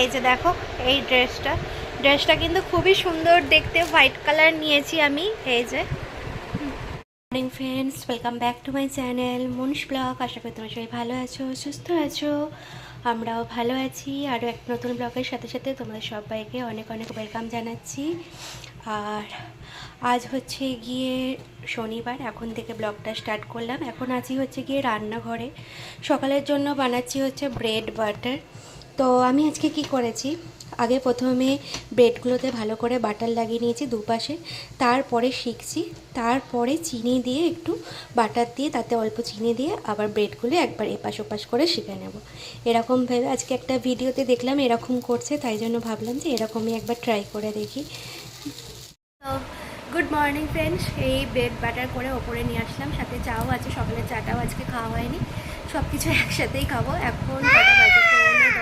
এই যে দেখো, এই ড্রেসটা। ড্রেসটা কিন্তু খুবই সুন্দর দেখতে, হোয়াইট কালার নিয়েছি আমি, এই যে। Morning friends welcome back to my channel Manish blog আশা করি তোমরা সবাই ভালো আছো, সুস্থ আছো। আমরাও ভালো আছি। আরও এক নতুন ব্লগের সাথে সাথে তোমাদের সবাইকে অনেক অনেক ওয়েলকাম জানাচ্ছি। আর আজ হচ্ছে গিয়ে শনিবার, এখন থেকে ব্লগটা স্টার্ট করলাম। এখন আছি হচ্ছে গিয়ে রান্নাঘরে। সকালের জন্য বানাচ্ছি হচ্ছে ব্রেড বাটার তো আমি আজকে কি করেছি? আগে প্রথমে ব্রেডগুলোতে ভালো করে বাটার লাগিয়ে নিয়েছি দুপাশে, তারপরে শিখছি, তারপরে চিনি দিয়ে একটু বাটার দিয়ে, তাতে অল্প চিনি দিয়ে আবার ব্রেডগুলো একবার এপাশ ওপাশ করে শিখে নেব। এরকম ভেবে আজকে একটা ভিডিওতে দেখলাম এরকম করছে, তাই জন্য ভাবলাম যে এরকমই একবার ট্রাই করে দেখি। গুড মর্নিং ফ্রেন্ডস, এই ব্রেড বাটার করে ওপরে নিয়ে আসলাম, সাথে চাও আছে, সকালের চাটাও আজকে খাওয়া হয়নি সব কিছু একসাথেই খাব, এখন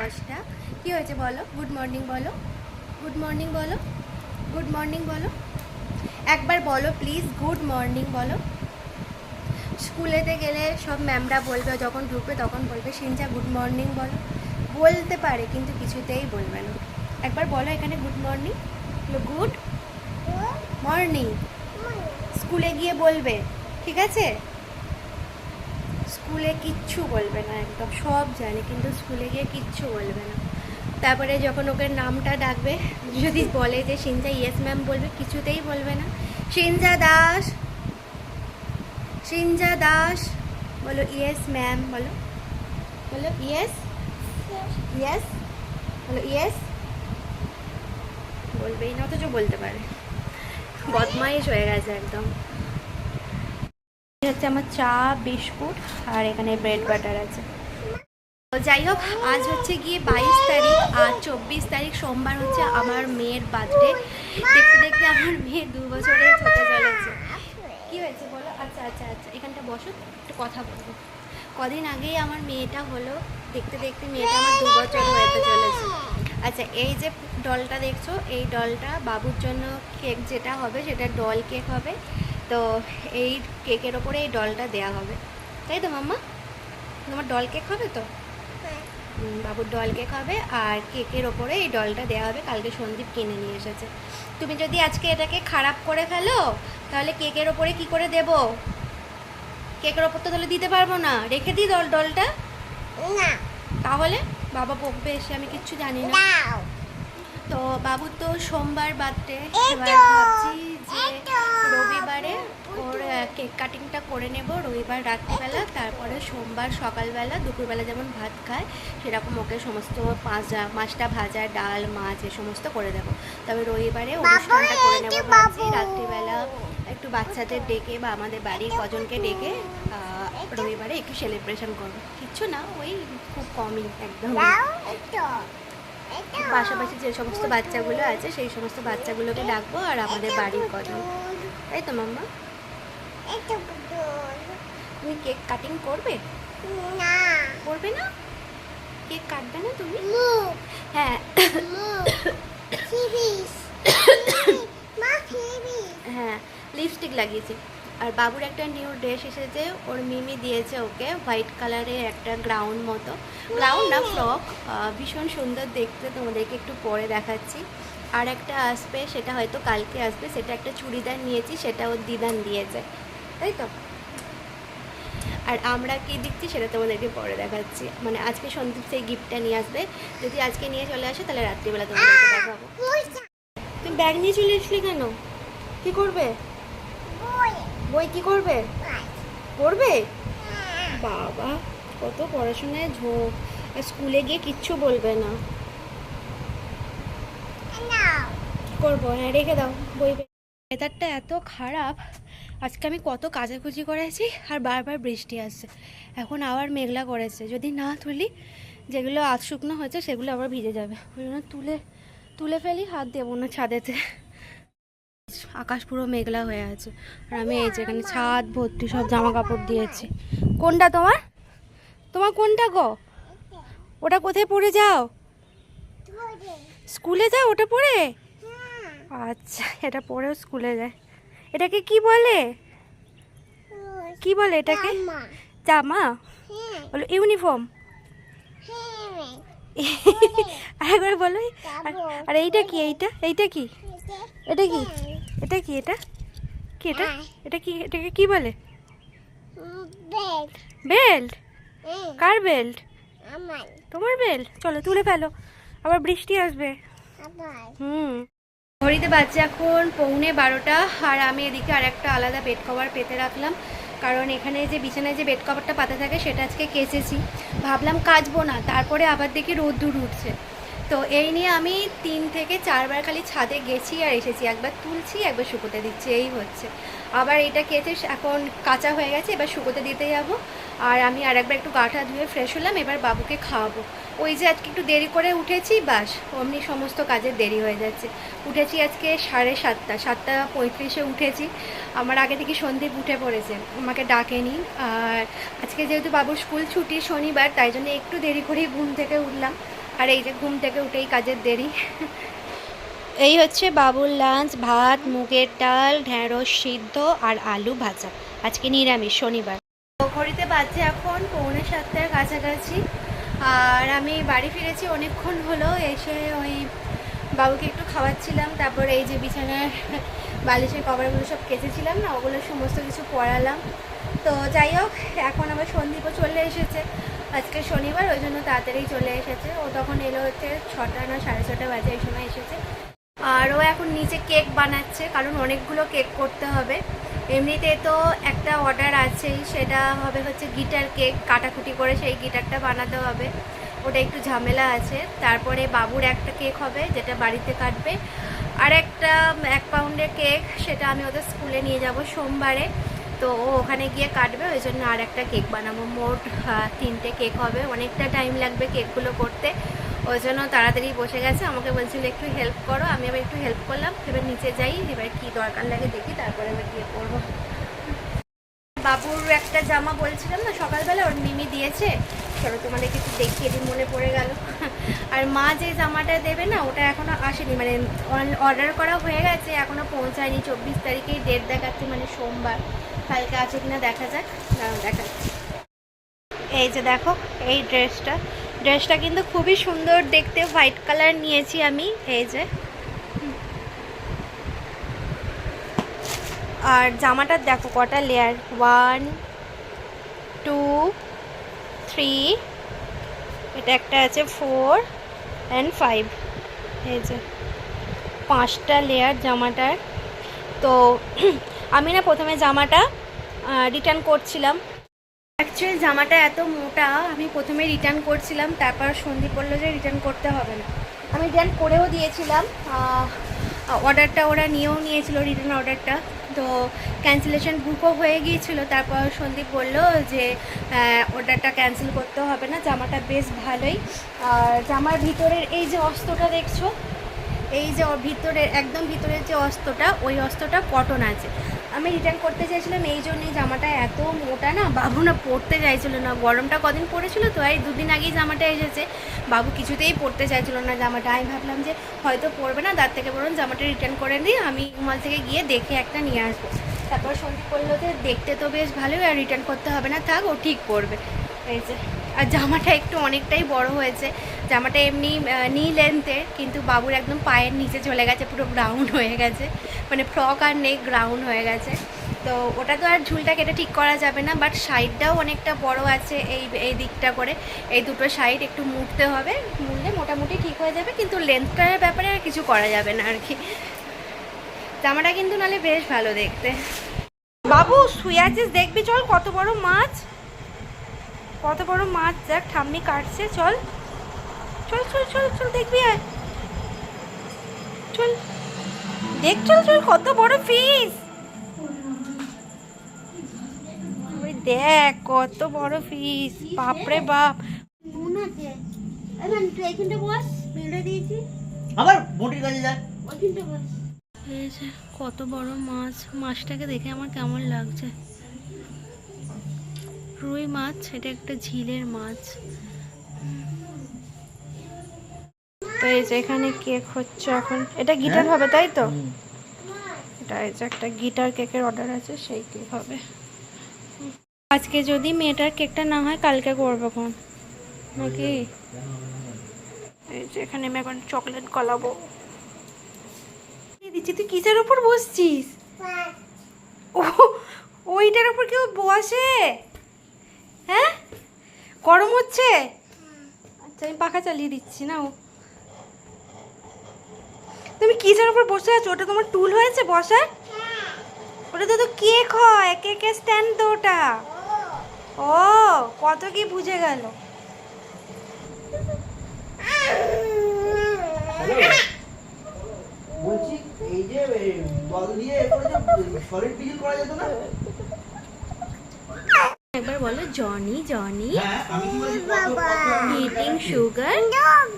দশটা কী হয়েছে বলো? গুড মর্নিং বলো। গুড মর্নিং বলো। গুড মর্নিং বলো। একবার বলো প্লিজ গুড মর্নিং বলো। স্কুলেতে গেলে সব ম্যামরা বলবে যখন ঢুকবে তখন বলবে সিনজা গুড মর্নিং বলো। বলতে পারে কিন্তু কিছুতেই বলবে না। একবার বলো এখানে গুড মর্নিং গুড মর্নিং স্কুলে গিয়ে বলবে ঠিক আছে? স্কুলে কিচ্ছু বলবে না একদম, সব জানে, কিন্তু স্কুলে গিয়ে কিচ্ছু বলবে না। তারপরে যখন ওকে নামটা ডাকবে, যদি বলে যে, সিনজা ইয়েস ম্যাম বলবে, কিছুতেই বলবে না। সিনজা দাস সিনজা দাস বলো ইয়েস ম্যাম বলো। বলো ইয়েস ইয়েস বলো ইয়েস বলবেই না, অথচ বলতে পারে। বদমাইশ হয়ে গেছে একদম। হচ্ছে আমার চা, বিস্কুট আর এখানে ব্রেড বাটার আছে। যাই হোক, আজ হচ্ছে গিয়ে বাইশ তারিখ আর চব্বিশ তারিখ সোমবার হচ্ছে আমার মেয়ের বার্থডে দেখতে দেখতে আমার মেয়ে দু বছরে হতে চলেছে কি হয়েছে বলো? আচ্ছা আচ্ছা আচ্ছা এখানটা বসো, একটু কথা বলব। কদিন আগেই আমার মেয়েটা হলো, দেখতে দেখতে মেয়েটা আমার দু বছর হতে চলেছে। আচ্ছা এই যে ডলটা দেখছ, এই ডলটা বাবুর জন্য কেক যেটা হবে, সেটা ডল কেক হবে। তো এই কেকের ওপরে এই ডলটা দেয়া হবে। তাই তো মাম্মা? তোমার ডল কেক হবে তো? হুম, বাবুর ডল কেক হবে আর কেকের ওপরে এই ডলটা দেওয়া হবে। কালকে সন্দীপ কিনে নিয়ে এসেছে। তুমি যদি আজকে এটাকে খারাপ করে ফেলো তাহলে কেকের ওপরে কি করে দেব? কেকের ওপর তো তাহলে দিতে পারব না। রেখে দিই ডল ডলটা? না। তাহলে? বাবা বকবে এসে আমি কিচ্ছু জানি না। তো বাবুর তো সোমবার এবার ভাবছি যে রবিবারে ওর কেক কাটিংটা করে নেব রবিবার রাত্রিবেলা তারপরে সোমবার সকালবেলা দুপুরবেলা যেমন ভাত খায় সেরকম ওকে সমস্ত পাঁচা মাছটা ভাজা ডাল মাছ এ সমস্ত করে দেবো। তবে রবিবারে অনুষ্ঠানটা করে নেব ভাবছি রাত্রিবেলা একটু বাচ্চাদের ডেকে বা আমাদের বাড়ির কজনকে ডেকে রবিবারে একটু সেলিব্রেশন করব। কিচ্ছু না ওই খুব কমই একদম পাশাপাশি যে সমস্ত বাচ্চাগুলো আছে সেই সমস্ত বাচ্চাগুলোকে ডাকবো আর আমাদের বাড়ির কজন। তাই তো মাম্মা। তুমি কেক কাটিং করবে? না। করবে না? কেক কাটবে না তুমি? হ্যাঁ। হ্যাঁ লিপস্টিক লাগিয়েছি। আর বাবুর একটা নিউ ড্রেস এসেছে ওর মিমি দিয়েছে ওকে হোয়াইট কালারের একটা গ্রাউন্ড মতো। গ্রাউন্ড না ফ্রক ভীষণ সুন্দর দেখতে তোমাদেরকে একটু পরে দেখাচ্ছি। আর একটা আসবে সেটা হয়তো কালকে আসবে সেটা একটা চুড়িদার নিয়েছি সেটা ওর দিদান দিয়েছে। তাই তো? আর আমরা কি দিচ্ছি সেটা তোমাদেরকে পরে দেখাচ্ছি। মানে আজকে সন্দীপ সেই গিফটটা নিয়ে আসবে। যদি আজকে নিয়ে চলে আসে তাহলে রাত্রিবেলা তোমাদেরকে দেখাবো। তুমি ব্যাগ নিয়ে চলে আসলি কেন? কি করবে? বই কি করবে? পড়বে? বাবা কত পড়াশোনায় ঝোঁক। আর স্কুলে গিয়ে কিচ্ছু বলবে না। করব? হ্যাঁ রেখে দাও। বই ওয়েদারটা এত খারাপ। আজকে আমি কত কাচাকুচি করেছি আর বারবার বৃষ্টি আসছে। এখন আবার মেঘলা করেছে। যদি না তুলি যেগুলো আজ শুকনো হয়েছে সেগুলো আবার ভিজে যাবে। ওই জন্য তুলে তুলে ফেলি হাত দেবো না ছাদেতে। আকাশ পুরো মেঘলা হয়ে আছে। আর আমি এই যে এখানে ছাদ ভর্তি সব জামা কাপড় দিয়েছি। কোনটা তোমার? তোমার কোনটা গো? ওটা কোথায় পড়ে যাও? স্কুলে যাও ওটা পড়ে? আচ্ছা এটা পরেও স্কুলে যায়। এটাকে কি বলে? কি বলে এটাকে? জামা। বলো ইউনিফর্ম। হ্যাঁ। আরেকবার বলো। আর এইটা কি? এইটা? এইটা কি? এটা কি? এটা কি এটা? কি এটা? এটা কি এটাকে কি বলে? বেল্ট কার বেল্ট তোমার বেল্ট চলো তুলে ফেলো। আবার বৃষ্টি আসবে। হুম। ঘড়িতে বাজছে এখন পৌনে বারোটা আর আমি এদিকে আর একটা আলাদা বেড কভার পেতে রাখলাম। কারণ এখানে যে বিছানায় যে বেড কভারটা পাতা থাকে সেটা আজকে কেচেছি। ভাবলাম কাচবো না তারপরে আবার দেখি রোদ্দুর উঠছে। তো এই নিয়ে আমি তিন থেকে চারবার খালি ছাদে গেছি আর এসেছি। একবার তুলছি, একবার শুকোতে দিচ্ছি, এই হচ্ছে। আবার এটা কেচে এখন কাঁচা হয়ে গেছে, এবার শুকোতে দিতে যাব। আর আমি আর একবার একটু গাটা ধুয়ে ফ্রেশ হলাম, এবার বাবুকে খাওয়াবো। ওই যে আজকে একটু দেরি করে উঠেছি, বাস, অমনি সমস্ত কাজের দেরি হয়ে যাচ্ছে। উঠেছি আজকে সাড়ে সাতটা সাতটা পঁয়ত্রিশে উঠেছি। আমার আগে থেকে সন্দীপ উঠে পড়েছে, আমাকে ডাকেনি। আর আজকে যেহেতু বাবুর স্কুল ছুটি শনিবার, তাই জন্য একটু দেরি করেই ঘুম থেকে উঠলাম। আর এই যে ঘুম থেকে উঠেই কাজের দেরি। এই হচ্ছে বাবুর লাঞ্চ ভাত মুগের ডাল ঢেঁড়স সিদ্ধ আর আলু ভাজা। আজকে নিরামিষ শনিবার। তো ঘড়িতে বাজছে এখন পৌনে সাতটার কাছাকাছি। আর আমি বাড়ি ফিরেছি অনেকক্ষণ হলো এসে ওই বাবুকে একটু খাওয়াচ্ছিলাম তারপর এই যে বিছানার বালিশের কভারগুলো সব কেচেছিলাম না ওগুলো সমস্ত কিছু পড়ালাম। তো যাই হোক এখন আবার সন্দীপও চলে এসেছে। আজকে শনিবার, ওই জন্য তাড়াতাড়ি চলে এসেছে। ও তখন এলো হচ্ছে ছটা না সাড়ে ছটা বাজে এই সময় এসেছে। আর ও এখন নিচে কেক বানাচ্ছে, কারণ অনেকগুলো কেক করতে হবে। এমনিতে তো একটা অর্ডার আছেই, সেটা হবে হচ্ছে গিটার কেক, কাটাকুটি করে সেই গিটারটা বানাতে হবে। ওটা একটু ঝামেলা আছে। তারপরে বাবুর একটা কেক হবে, যেটা বাড়িতে কাটবে। আর একটা এক পাউন্ডের কেক, সেটা আমি ওদের স্কুলে নিয়ে যাব সোমবারে। তো ও ওখানে গিয়ে কাটবে, ওই জন্য আর একটা কেক বানাবো। মোট তিনটে কেক হবে। অনেকটা টাইম লাগবে কেকগুলো করতে। ওই জন্য তাড়াতাড়ি বসে গেছে। আমাকে বলছিল, একটু হেল্প করো। আমি আবার একটু হেল্প করলাম। এবার নিচে যাই, এবার কি দরকার লাগে দেখি, তারপরে এবার গিয়ে করব বাবুর একটা জামা বলছিলাম না, সকালবেলা ওর মিমি দিয়েছে। চলো তোমাদেরকে একটু দেখিয়ে দিই, মনে পড়ে গেল। আর মা যে জামাটা দেবে না, ওটা এখনও আসেনি। মানে অর্ডার করা হয়ে গেছে, এখনও পৌঁছায়নি। চব্বিশ তারিখেই ডেট দেখাচ্ছে মানে সোমবার। কালকে আছে কিনা দেখা যাক। দাঁড়াও দেখাচ্ছি এই যে দেখো, এই ড্রেসটা। ড্রেসটা কিন্তু খুবই সুন্দর দেখতে। হোয়াইট কালার নিয়েছি আমি, এই যে। আর জামাটার দেখো কটা লেয়ার ওয়ান টু থ্রি এটা একটা আছে ফোর অ্যান্ড ফাইভ এই যে, পাঁচটা লেয়ার জামাটার। তো, আমি না প্রথমে জামাটা রিটার্ন করছিলাম। অ্যাকচুয়ালি জামাটা এত মোটা, আমি প্রথমে রিটার্ন করছিলাম, তারপর সন্ধি বলল যে রিটার্ন করতে হবে না। আমি রিটার্ন করেও দিয়েছিলাম অর্ডারটা ওরা নিয়েও নিয়েছিল রিটার্ন অর্ডারটা তো ক্যান্সেলেশন বুকও হয়ে গিয়েছিল, তারপর সন্দীপ বলল যে অর্ডারটা ক্যান্সেল করতে হবে না, জামাটা বেশ ভালোই। আর জামার ভিতরের এই যে অস্ত্রটা দেখছ, এই যে ভিতরের, একদম ভিতরের যে অস্ত্রটা ওই অস্ত্রটা কটন আছে। আমি রিটার্ন করতে চাইছিলাম এই জন্যই জামাটা এত মোটা না, বাবু না পরতে চাইছিল না। গরমটা কদিন পড়েছিল তো, এই দুদিন আগেই জামাটা এসেছে। বাবু কিছুতেই পরতে চাইছিল না জামাটা। আমি ভাবলাম যে হয়তো পরবে না, তার থেকে বরং জামাটা রিটার্ন করে দিই আমি মল থেকে গিয়ে দেখে একটা নিয়ে আসব। তারপর সন্দীপ করল যে, দেখতে তো বেশ ভালোই, আর রিটার্ন করতে হবে না, থাক, ও ঠিক করবে। এই যে। আর জামাটা একটু অনেকটাই বড় হয়েছে। জামাটা এমনি নি লেন্থের কিন্তু বাবুর একদম পায়ের নিচে চলে গেছে, পুরো গ্রাউন্ড হয়ে গেছে। মানে ফ্রক আর নেক গ্রাউন্ড হয়ে গেছে। তো ওটা তো আর ঝুলটা কেটে ঠিক করা যাবে না বাট সাইডটাও অনেকটা বড় আছে এই এই দিকটা করে। এই দুটো সাইড একটু মুড়তে হবে, মুড়লে মোটামুটি ঠিক হয়ে যাবে, কিন্তু লেন্থটার ব্যাপারে আর কিছু করা যাবে না আর কি। জামাটা কিন্তু নালে বেশ ভালো দেখতে। বাবু, শুয়ে আছিস দেখবি, চল কত বড় মাছ। কত বড় মাছ দেখ ঠাম্মি কাটছে চল। চল চল চল চল দেখবি আর। চল। দেখ চল চল কত বড় ফিস ওই দেখ কত বড় ফিস বাপরে বাপ। আবার বটির কাছে যে কত বড় মাছ। মাছটাকে দেখে আমার কেমন লাগছে। রুই মাছ এটা একটা ঝিলের মাছ। তো এই যে এখানে কেক হচ্ছে এখন। এটা গিটার হবে তাই তো? এটা এই যে একটা গিটার কেকের অর্ডার আছে সেই কেক হবে। আজকে যদি মেয়েটার কেকটা না হয় কালকে করব কোন নাকি? এই যে এখানে আমি এখন চকলেট গলাবো। দিচ্ছি তুই কিসের উপর বসছিস? ও ওইটার উপর কেউ বসে? হ্যাঁ? গরম হচ্ছে? আচ্ছা আমি পাখা চালিয়ে দিচ্ছি না ও তুমি কিসের উপর বসে আছো? ওটা তোমার টুল হয়েছে বসার? ওটা তো কেক হয় কেকের স্ট্যান্ড তো ওটা। ও, কত কি বুঝে গেল। বলছি, এই যে জল দিয়ে সলিড পিজিল করা যেত না? একবার বলো জনি জনি। ইটিং সুগার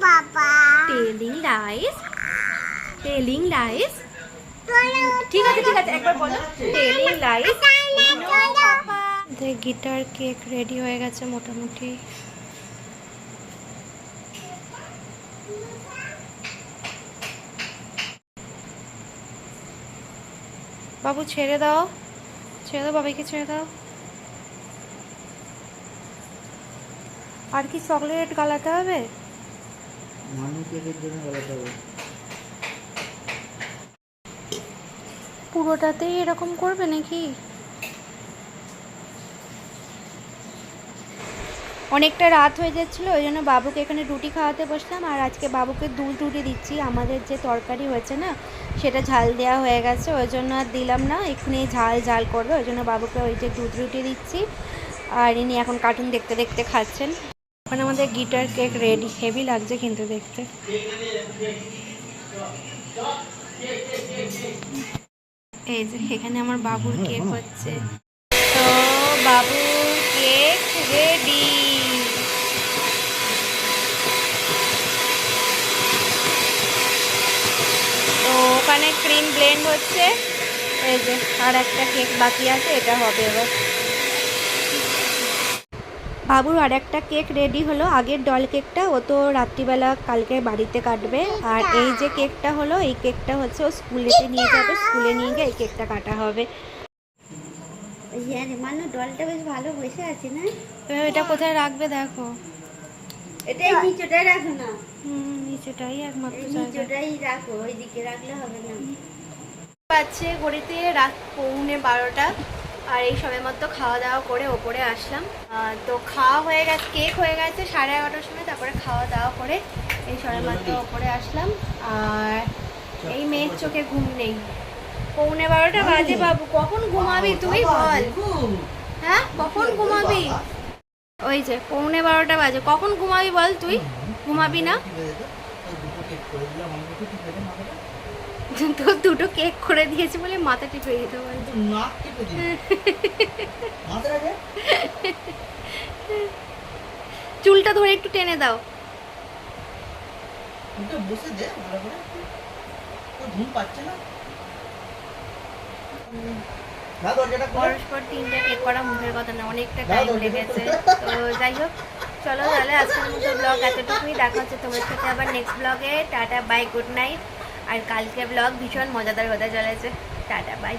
বাবা। টেলিং লাইস টেলিং লাইস ঠিক আছে ঠিক আছে একবার বলো। টেলিং লাইস গিটার কেক রেডি হয়ে গেছে মোটামুটি। বাবু ছেড়ে দাও। ছেড়ে দাও বাবাইকে ছেড়ে দাও। আর কি চকলেট গালাতে হবে? মানুষের জন্য বলাতে হবে। পুরোটাতেই এরকম করবে নাকি? অনেকটা রাত হয়ে যাচ্ছিল ওই জন্য বাবুকে এখানে রুটি খাওয়াতে বসলাম আর আজকে বাবুকে দুধ রুটি দিচ্ছি। আমাদের যে তরকারি হয়েছে না সেটা ঝাল দেওয়া হয়ে গেছে ওই জন্য আর দিলাম না এক্ষুনি ঝাল ঝাল করবে ওই জন্য বাবুকে ওই যে দুধ রুটি দিচ্ছি আর ইনি এখন কার্টুন দেখতে দেখতে খাচ্ছেন। এখন আমাদের গিটার কেক রেডি হেভি লাগছে কিন্তু দেখতে। এই যে এখানে আমার বাবুর কেক হচ্ছে। তো বাবুর কেক রেডি তো ওখানে ক্রিম ব্লেন্ড হচ্ছে। এই যে আর একটা কেক বাকি আছে এটা হবে এবার। বাবুর আর একটা কেক রেডি হলো। আগের ডল কেকটা ও তো রাত্রিবেলা কালকে বাড়িতে কাটবে। আর এই যে কেকটা হলো এই কেকটা হচ্ছে ও স্কুলেতে নিয়ে যাবে। স্কুলে নিয়ে গিয়ে এই কেকটা কাটা হবে। ডলটা বেশ ভালো বসে আছে না? এটা কোথায় রাখবে দেখো। এটাই নিচটাই রাখো না। হুম নিচেটাই একমাত্র নিচটাই রাখো ওইদিকে রাখলে হবে না। পাচ্ছে ঘড়িতে রাত পৌনে বারোটা। আর এই সবে মতো খাওয়া দাওয়া করে ওপরে আসলাম। তো খাওয়া হয়ে গেছে কেক হয়ে গেছে সাড়ে এগারোটার সময় তারপরে খাওয়া দাওয়া করে এই সবে মাত্র ওপরে আসলাম। আর এই মেয়ের চোখে ঘুম নেই। পৌনে বারোটা বাজে বাবু কখন ঘুমাবি তুই বল। হ্যাঁ? কখন ঘুমাবি? ওই যে পৌনে বারোটা বাজে। কখন ঘুমাবি বল তুই? ঘুমাবি না? তোর দুটো কেক করে দিয়েছি বলে মাথা টিপে দিতে পারি একটু নাক টিপে দিই মাথাটা যে চুলটা ধরে একটু টেনে দাও। বসে দে ভালো করে। ঘুম পাচ্ছে না। না দরজাটা খোল। পরস্পর তিনটে কেক করা মুখের কথা না অনেকটা টাইম লেগেছে। তো যাই হোক চলো তাহলে আজকের মতো ব্লগ এতটুকুই। দেখা হচ্ছে তোমার সাথে আবার নেক্সট ব্লগে টাটা বাই গুড নাইট আর কালকে ব্লগ ভীষণ মজাদার হতে চলেছে। Tata bye